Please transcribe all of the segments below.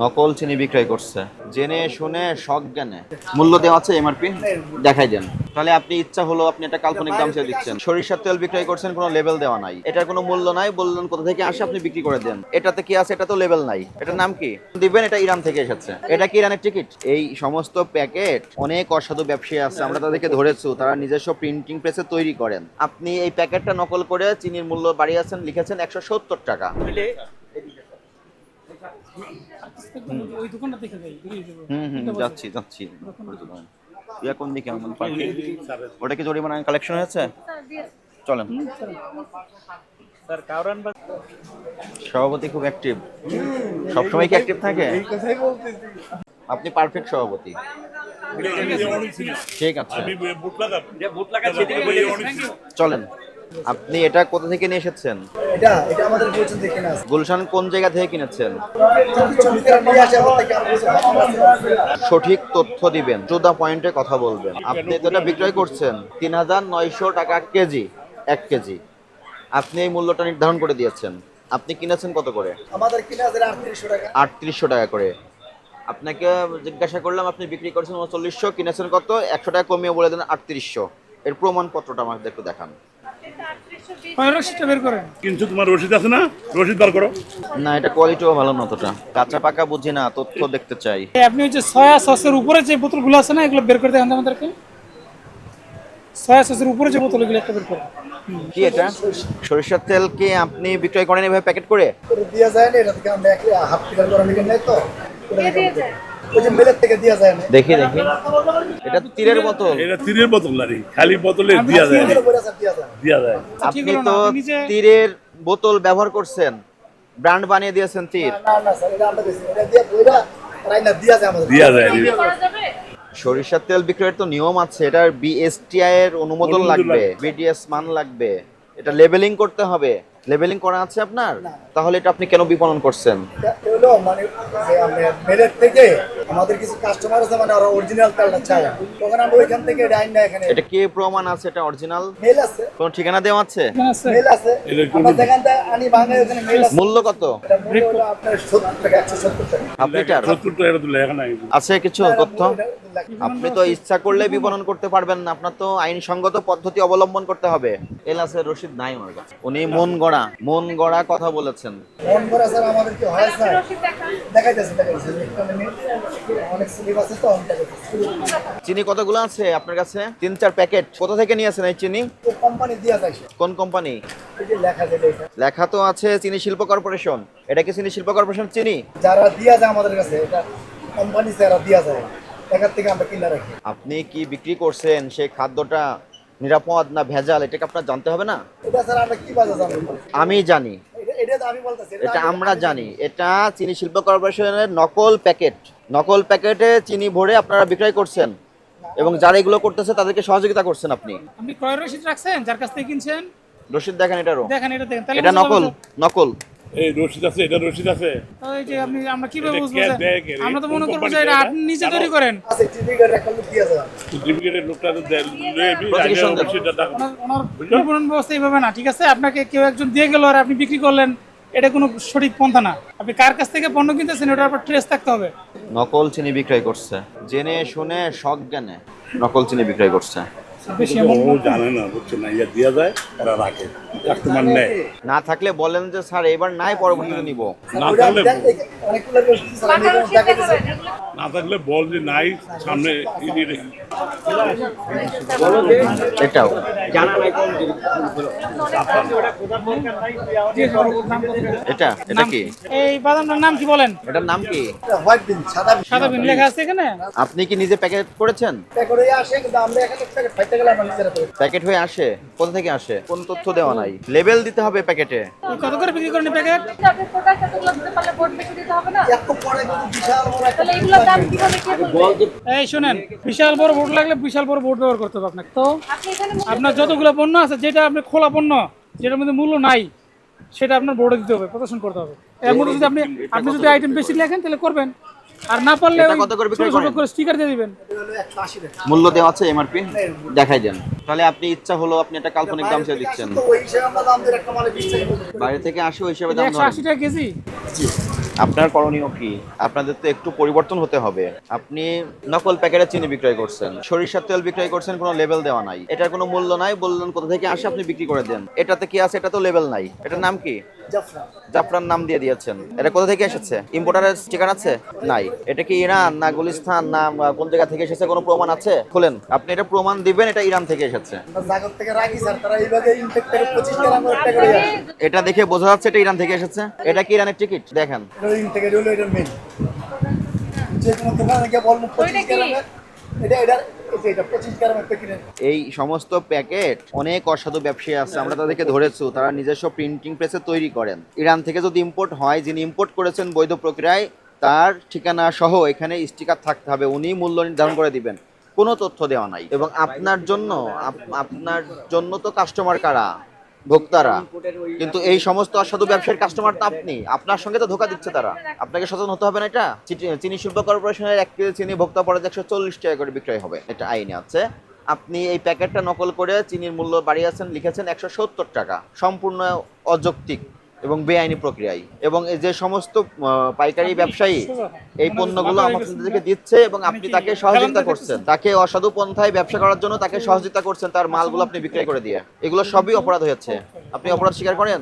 নকল চিনি বিক্রয় করছে। জেনে শুনে শখ জ্ঞানে। মূল্য দেওয়া আছে এমআরপি, দেখাই দেন। তাহলে আপনি ইচ্ছা হলো আপনি একটা কাল্পনিক দাম চেয়ে দিচ্ছেন। সরিষার তেল বিক্রয় করছেন, কোনো লেভেল দেওয়া নাই। এটার কোনো মূল্য নাই, বললেন কোথা থেকে আসে, আপনি বিক্রি করে দেন। এটাতে কি আছে এটা তো লেভেল নাই। এটার নাম কি? দিবেন, এটা ইরান থেকে এসেছে। এটা কি ইরানের টিকিট এই সমস্ত প্যাকেট অনেক অসাধু ব্যবসায়ী আছে, আমরা তাদেরকে ধরেছি, তারা নিজস্ব প্রিন্টিং প্রেসে তৈরি করেন। আপনি এই প্যাকেটটা নকল করে চিনির মূল্য বাড়িয়েছেন লিখেছেন একশো সত্তর টাকা। ওই দোকানটা দেখে যাই হুম হুম যাচ্ছি যাচ্ছি। ইয়া কোন দিকে? আমার পার্কে? ওটা কি জরিমানা কালেকশন হয়েছে? চলেন। সভাপতি খুব অ্যাক্টিভ সবসময় কি অ্যাক্টিভ থাকে? আপনি পারফেক্ট সভাপতি। ঠিক আছে। চলেন। আপনি এটা কোথা থেকে নিয়ে এসেছেন? এটা এটা আমাদের পর্যন্ত এখানে আছে। গুলশান কোন জায়গা থেকে কিনেছেন? থেকে সঠিক তথ্য দিবেন টু দা পয়েন্টে কথা বলবেন। আপনি তো এটা বিক্রয় করছেন তিন হাজার নয়শো টাকা কেজি এক কেজি। আপনি এই মূল্যটা নির্ধারণ করে দিয়েছেন। আপনি কিনেছেন কত করে? আমাদের কিনে আটত্রিশশো টাকা। আটত্রিশশো টাকা করে। আপনাকে জিজ্ঞাসা করলাম আপনি বিক্রি করছেন উনচল্লিশশো কিনেছেন কত? একশো টাকা কমিয়ে বলে দেন আটত্রিশশো। এর প্রমাণপত্রটা আমাদের একটু দেখান। পনেরোশোটা বের করেন। কিন্তু তোমার রসিদ আছে না? রসিদ বার করো। না এটা কোয়ালিটিও ভালো না অতটা। কাঁচা পাকা বুঝি না তথ্য দেখতে চাই। আপনি ওই যে সয়া সসের উপরে যে বোতলগুলো আছে না এগুলো বের করে আমাদেরকে। সয়া সসের উপরে যে বোতলগুলো একটা বের করে কি এটা? সরিষার তেল কি আপনি বিক্রয় করেন এভাবে প্যাকেট করে? করে যায় না এটা থেকে আমরা হাফ লিটার করে নিয়ে নেই তো। ওটা থেকে আমরা দিই। ওই যে মেলের থেকে দেওয়া যায়। না দেখি দেখি। এটা তো তীরের বোতল। এটা তীরের বোতল নারী খালি বোতলে দিয়া যায় তিনশো করে আছে, দেওয়া যায়। না। দিয়া যায়। আপনি তো তীরের বোতল ব্যবহার করছেন ব্র্যান্ড বানিয়ে দিয়েছেন তীর। না না স্যার এটা আমরা দিচ্ছি এটা দিয়ে বইরা রাইনা দেওয়া যায় আমাদের। দিয়া যায় সরিষার তেল বিক্রয়ের তো নিয়ম আছে এটার বিএসটিআই এর অনুমোদন লাগবে। বিডিএস মান লাগবে। এটা লেবেলিং করতে হবে। লেবেলিং করা আছে আপনার? তাহলে এটা আপনি কেন বিপণন করছেন? এটা হলো মানে যে আমরা মেলের থেকে আমাদের কিছু কাস্টমার আছে মানে ওরা অরিজিনাল তেলটা চায়। তখন আমরা ওইখান থেকে ডাইন না এখানে। এটা কে প্রমাণ আছে এটা অরিজিনাল মেল আছে। কোন ঠিকানা দেওয়া আছে? মেল আছে। আমরা যেখান থেকে আনি বাঙালি ওখানে মেল আছে। মূল্য কত? এটা আপনার সত্তর টাকা একশো সত্তর টাকা। Half litre? সত্তর টাকা তো লেখা নাই। আছে কিছু তথ্য? আপনি তো ইচ্ছা করলে বিপণন করতে পারবেন না। আপনার তো আইনসঙ্গত পদ্ধতি অবলম্বন করতে হবে। এলাসের রশিদ নাই আমার কাছে। উনি মন গড়া। মন গড়া কথা বলেছেন। ফোন করে স্যার আমাদের কি হয় স্যার। দেখাইতেছে দেখাইতেছে। একটা মিনিট অনেক আছে তো চিনি কতগুলো আছে আপনার কাছে? তিন চার প্যাকেট। কোথা থেকে নিয়েছেন এই চিনি? কোম্পানি দিয়া যায়। কোন কোম্পানি লেখা তো আছে চিনি শিল্প কর্পোরেশন। এটা কি চিনি শিল্প কর্পোরেশন চিনি? যারা দিয়া যায় আমাদের কাছে এটা কোম্পানি যারা দিয়া যায় এখান থেকে আমরা কিনে রাখি। আপনি কি বিক্রি করছেন সেই খাদ্যটা? নিরাপদ না ভেজাল এটাকে আপনার জানতে হবে না? এটা স্যার আমরা কি বাজে জানব আমি জানি। এটা এটা তো আমি বলতেছি এটা আমরা জানি। এটা চিনি শিল্প কর্পোরেশনের নকল প্যাকেট। নকল প্যাকেটে চিনি ভরে আপনারা বিক্রয় করছেন এবং যারা এগুলো করতেছে তাদেরকে সহযোগিতা করছেন আপনি। আপনি ক্রয় রসিদ রাখছেন? যার কাছ থেকে কিনছেন? রশিদ দেখেন এটারও। দেখেন এটা দেখেন। তাহলে এটা নকল নকল। এই রসিদ আছে এটা রসিদ আছে। এই যে আপনি আমরা কীভাবে বুঝব? আমরা তো মনে করব যে এটা আপনি নিজে তৈরি করেন। আছে টিভি একটা লোক দিয়া যায় সার্টিফিকেটের লোকটা তো দেন। ওনার ওনার বিপণন ব্যবস্থা এইভাবে না ঠিক আছে? আপনাকে কেউ একজন দিয়ে গেল আর আপনি বিক্রি করলেন এটা কোনো সঠিক পন্থা না। আপনি কার কাছ থেকে পণ্য কিনতেছেন ওটার উপর ট্রেস থাকতে হবে। নকল চিনি বিক্রয় করছে। জেনে শুনে শখ জ্ঞানে নকল চিনি বিক্রয় করছে। ও জানে না বুঝছে না ইয়া দিয়া যায় এরা রাখে। কাস্টমার নেয়। না থাকলে বলেন যে স্যার এবার নাই পরবর্তীতে নিব। না থাকলে না। থাকলে বল যে নাই সামনে। এটাও। এটা এটা কি? এই বাদামটার নাম কি বলেন? এটার নাম কি? হোয়াইট বিন সাদা বিন। সাদা বিন লেখা আছে এখানে? আপনি কি নিজে প্যাকেট করেছেন? প্যাকেট আসে কিন্তু আমরা এখানে প্যাকেট গেলে আমরা নিজেরা করি প্যাকেট হয়ে আসে? কোথা থেকে আসে? কোন তথ্য দেওয়া নাই। লেবেল দিতে হবে প্যাকেটে। কত করে বিক্রি করেন প্যাকেট? আপনি প্রোডাক্ট এতগুলো দিতে পারলে বোর্ড বেশি দিতে হবে না? এত পরে কিন্তু বিশাল বড় একটা তাহলে এগুলোর দাম কীভাবে কে বলবে? এই শুনেন বিশাল বড় বোর্ড লাগলে বিশাল বড় বোর্ড ব্যবহার করতে হবে আপনাকে। তো আপনি এখানে আপনার যতগুলো পণ্য আছে যেটা আপনি খোলা পণ্য যেটার মধ্যে মূল্য নাই সেটা আপনার বোর্ডে দিতে হবে প্রদর্শন করতে হবে। এর মধ্যে যদি আপনি আপনি যদি আইটেম বেশি লেখেন তাহলে করবেন। আর না পারলে এটা কত করে বিক্রি ছোট ছোট করেন? করে স্টিকার দিয়ে দিবেন। মূল্য দেওয়া আছে এমআরপি দেখাই দেন। তাহলে আপনি ইচ্ছা হলো আপনি একটা কাল্পনিক দাম চেয়ে দিচ্ছেন। বাইরে থেকে আসে ওই হিসাবে দাম একশো ধরেন আশি টাকা কেজি। আপনার করণীয় কি? আপনাদের তো একটু পরিবর্তন হতে হবে। আপনি নকল প্যাকেটে চিনি বিক্রয় করছেন। সরিষার তেল বিক্রয় করছেন কোনো লেভেল দেওয়া নাই। এটার কোনো মূল্য নাই বললেন কোথা থেকে আসে আপনি বিক্রি করে দেন। এটাতে কি আছে এটা তো লেভেল নাই। এটার নাম কি? জাফরান। নাম দিয়ে দিয়েছেন। এটা কোথা থেকে এসেছে? ইম্পোর্টারের ঠিকানা আছে? নাই। এটা কি ইরান না গুলিস্তান না কোন জায়গা থেকে এসেছে কোনো প্রমাণ আছে? খুলেন। আপনি এটা প্রমাণ দিবেন এটা ইরান থেকে এসেছে। এটা দেখে বোঝা যাচ্ছে এটা ইরান থেকে এসেছে। এটা কি ইরানের টিকিট দেখেন। হলো এটার মেন যে কোনো দোকানে গিয়ে বলব পঁচিশ গ্রামের এটা এই সমস্ত প্যাকেট অনেক অসাধু ব্যবসায়ী আছে আমরা তাদেরকে ধরেছি তারা নিজস্ব প্রিন্টিং প্রেসে তৈরি করেন। ইরান থেকে যদি ইম্পোর্ট হয় যিনি ইম্পোর্ট করেছেন বৈধ প্রক্রিয়ায় তার ঠিকানা সহ এখানে স্টিকার থাকতে হবে উনি মূল্য নির্ধারণ করে দিবেন। কোনো তথ্য দেওয়া নাই। এবং আপনার জন্য আপনার জন্য তো কাস্টমার কারা? ভোক্তারা। কিন্তু এই সমস্ত অসাধু ব্যবসায়ীর কাস্টমার তো আপনি। আপনার সঙ্গে তো ধোকা দিচ্ছে তারা। আপনাকে সচেতন হতে হবে না এটা? চিনি শিল্প কর্পোরেশনের এক কেজি চিনি ভোক্তা পড়ে একশো চল্লিশ টাকা করে বিক্রয় হবে। এটা আইনে আছে। আপনি এই প্যাকেটটা নকল করে চিনির মূল্য বাড়িয়েছেন, লিখেছেন একশো সত্তর টাকা। সম্পূর্ণ অযৌক্তিক। এবং বেআইনি প্রক্রিয়ায়। এবং যে সমস্ত পাইকারি ব্যবসায়ী এই পণ্যগুলো আমাদেরকে দিচ্ছে এবং আপনি তাকে সহযোগিতা করছেন। তাকে অসাধু পন্থায় ব্যবসা করার জন্য তাকে সহযোগিতা করছেন তার মালগুলো আপনি বিক্রয় করে দিয়ে। এগুলো সবই অপরাধ হয়েছে। আপনি অপরাধ স্বীকার করেন?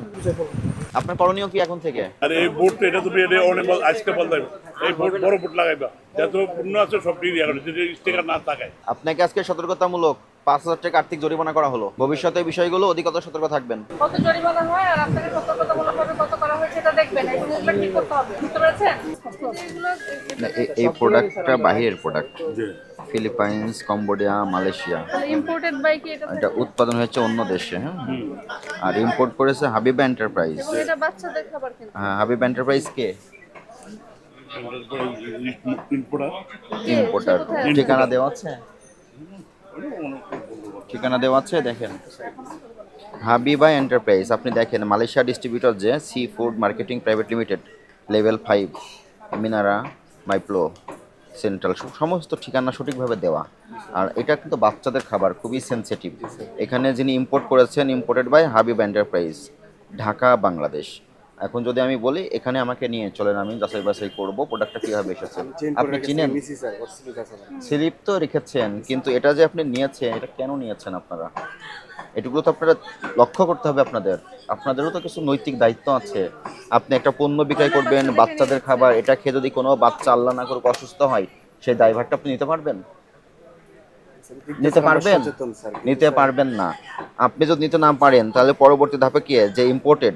আপনার করণীয় কি এখন থেকে? আর এই বোর্ড এটা তুমি এটা অনেক বল- আজকে বলতে হবে। এই বোর্ড বড় বোর্ড লাগাইবা। যত পূর্ণ আছে সব দিয়ে এখন যদি স্টিকার না থাকায় আপনাকে আজকে সতর্কতামূলক পাঁচ হাজার টাকা আর্থিক জরিমানা করা হলো। ভবিষ্যতে বিষয়গুলো অধিকতর সতর্ক থাকবেন? কত জরিমানা হয় আর আপনাকে সতর্কতামূলকভাবে কত করা হয়েছে এটা দেখবেন। এবং এগুলো ঠিক করতে হবে। বুঝতে পেরেছেন? এই প্রোডাক্টটা বাহিরের product Philippines Cambodia Malaysia. Imported by কি এটা? এটা উৎপাদন হয়েছে অন্য দেশে হ্যাঁ? আর ইম্পোর্ট করেছে হাবিবা এন্টারপ্রাইজ এটা বাচ্চাদের খাবার কিন্তু হ্যাঁ হাবিব এন্টারপ্রাইজ কে? ইম্পোর্টার ইম্পোর্টার ঠিকানা দেওয়া আছে? ঠিকানা দেওয়া আছে, দেখেন। হাবিবা এন্টারপ্রাইজ আপনি দেখেন মালয়েশিয়া ডিস্ট্রিবিউটর যে sea food marketing private limited level five Minara মাইপ্লো সেন্ট্রাল সমস্ত ঠিকানা সঠিকভাবে দেওয়া। আর এটা কিন্তু বাচ্চাদের খাবার, খুবই সেনসিটিভ এখানে যিনি ইম্পোর্ট করেছেন imported by Habib enterprise Dhaka, Bangladesh. এখন যদি আমি বলি এখানে আমাকে নিয়ে চলেন আমি যাচাই বাছাই করব প্রোডাক্টটা কীভাবে এসেছে। আপনি চিনেন? স্লিপ তো রেখেছেন কিন্তু এটা যে আপনি নিয়েছেন এটা কেন নিয়েছেন আপনারা? এটুকুলো তো আপনারা লক্ষ্য করতে হবে আপনাদের। আপনাদেরও তো কিছু নৈতিক দায়িত্ব আছে। আপনি একটা পণ্য বিক্রয় করবেন বাচ্চাদের খাবার এটা খেয়ে যদি কোনো বাচ্চা আল্লাহ না করে অসুস্থ হয় সেই দায়ভারটা আপনি নিতে পারবেন? নিতে পারবেন? নিতে পারবেন না। আপনি যদি নিতে না পারেন তাহলে পরবর্তী ধাপে কি? যে ইম্পোর্টেড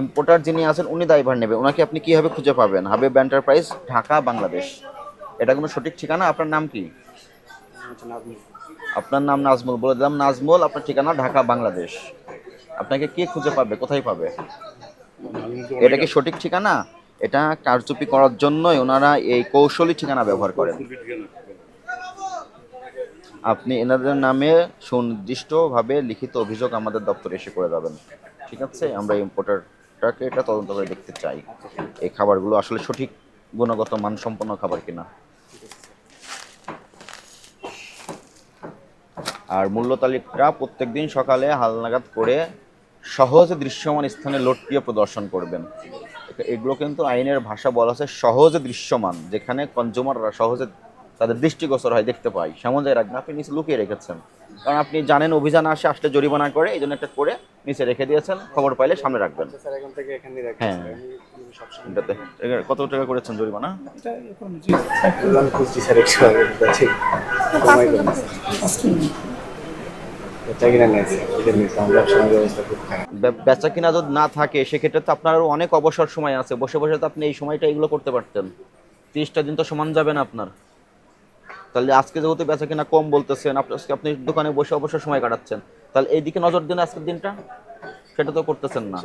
ইম্পোর্টার যিনি আছেন, উনি দায়ভার নেবে। ওনাকে আপনি কীভাবে খুঁজে পাবেন? হাবিব এন্টারপ্রাইজ ঢাকা, বাংলাদেশ। এটা কোনো সঠিক ঠিকানা? আপনার নাম কি? আপনার নাম নাজমুল। বলে দিলাম, নাজমুল, আপনার ঠিকানা ঢাকা, বাংলাদেশ। আপনাকে কে খুঁজে পাবে? কোথায় পাবে? এটা কি সঠিক ঠিকানা? এটা কারচুপি করার জন্যই ওনারা এই কৌশলী ঠিকানা ব্যবহার করেন। আপনি এনাদের নামে সুনির্দিষ্টভাবে লিখিত অভিযোগ আমাদের দপ্তরে এসে করে যাবেন। ঠিক আছে? আমরা ইম্পোর্টারটাকে এটা তদন্ত করে দেখতে চাই এই খাবারগুলো আসলে সঠিক গুণগত মানসম্পন্ন খাবার কিনা। আর মূল্য তালিকা প্রত্যেকদিন সকালে হালনাগাদ করে সহজে দৃশ্যমান স্থানে লোকপ্রিয় প্রদর্শন করবেন। এগুলো কিন্তু আইনের ভাষা বলা আছে সহজে দৃশ্যমান, যেখানে কনজিউমাররা সহজে তাদের দৃষ্টিগোচর হয় দেখতে পায়। সেমন জায়গায় রাখবেন আপনি নিচে লুকিয়ে রেখেছেন। কারণ আপনি জানেন অভিযান আসে, আসলে জরিমানা করে, এই জন্য একটা করে নিচে রেখে দিয়েছেন খবর পাইলে সামনে রাখবেন। হ্যাঁ। কত টাকা করেছেন জরিমানা? এটা এখন জি বে- বেচা কিনা যদি না থাকে সেক্ষেত্রে তো আপনার অনেক অবসর সময় আছে। বসে বসে তো আপনি এই সময়টা এগুলো করতে পারতেন। তিরিশটা দিন তো সমান যাবে না আপনার। তাহলে আজকে যেহেতু বেচা কিনা কম বলতেছেন আপনি দোকানে বসে অবসর সময় কাটাচ্ছেন। তাহলে এইদিকে নজর দিন আজকের দিনটা? সেটা তো করতেছেন না।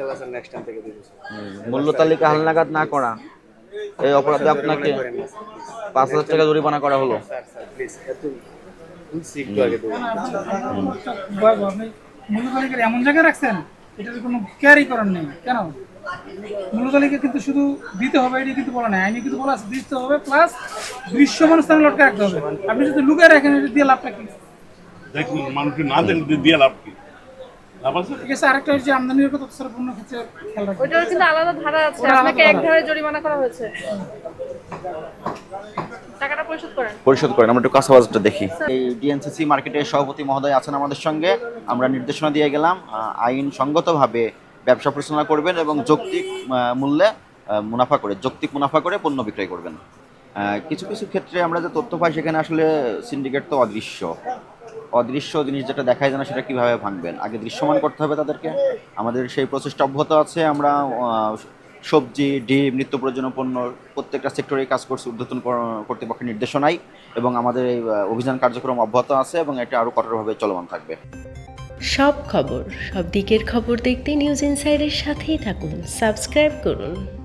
মূল্য তালিকা হালনাগাদ না করা। এই অপরাধে আপনাকে পাঁচ হাজার টাকা জরিমানা করা হলো। মূল্য তালিকার এমন জায়গায় রাখছেন এটার কোনো ক্যারি করার নেই কেন? মূল্য তালিকা কিন্তু শুধু দিতে হবে এটি কিন্তু বলা নেই। আইনি কিন্তু বলা দিতে হবে প্লাস দৃশ্যমান স্থানে লটকে রাখতে হবে। আপনি যদি লুকিয়ে রাখেন এটা দিয়ে লাভটা কি? দেখুন মানুষকে না দেখলে দিয়ে লাভ কি? ঠিক আছে আরেকটা হচ্ছে আমদানির কথা স্যার ক্ষেত্রে খেয়াল রাখবেন? ওইটার কিন্তু আলাদা ধারা আছে আপনাকে এক ধারে। জরিমানা করা হয়েছে। টাকাটা পরিশোধ করেন। পরিশোধ করেন আমরা একটু কাঁচাবাজটা দেখি। এই ডিএনসিসি মার্কেটের সভাপতি মহোদয় আছেন আমাদের সঙ্গে। আমরা নির্দেশনা দিয়ে গেলাম আইন সঙ্গতভাবে ব্যবসা পরিচালনা করবেন এবং যৌক্তিক মূল্যে মুনাফা করে যৌক্তিক মুনাফা করে পণ্য বিক্রয় করবেন। কিছু কিছু ক্ষেত্রে আমরা যে তথ্য পাই সেখানে আসলে সিন্ডিকেট তো অদৃশ্য। অদৃশ্য জিনিস যেটা দেখায় যায় না সেটা কীভাবে ভাঙবেন? আগে দৃশ্যমান করতে হবে তাদেরকে। আমাদের সেই প্রচেষ্টা অব্যাহত আছে। আমরা সবজি, ডিম, নিত্য প্রয়োজনীয় পণ্য প্রত্যেকটা সেক্টরে কাজ করছে, ঊর্ধ্বতন কর্তৃপক্ষের নির্দেশনায় এবং আমাদের এই অভিযান কার্যক্রম অব্যাহত আছে এবং এটা আরও কঠোরভাবে চলমান থাকবে। সব খবর, সব দিকের খবর দেখতে নিউজ ইনসাইডের সাথেই থাকুন। সাবস্ক্রাইব করুন।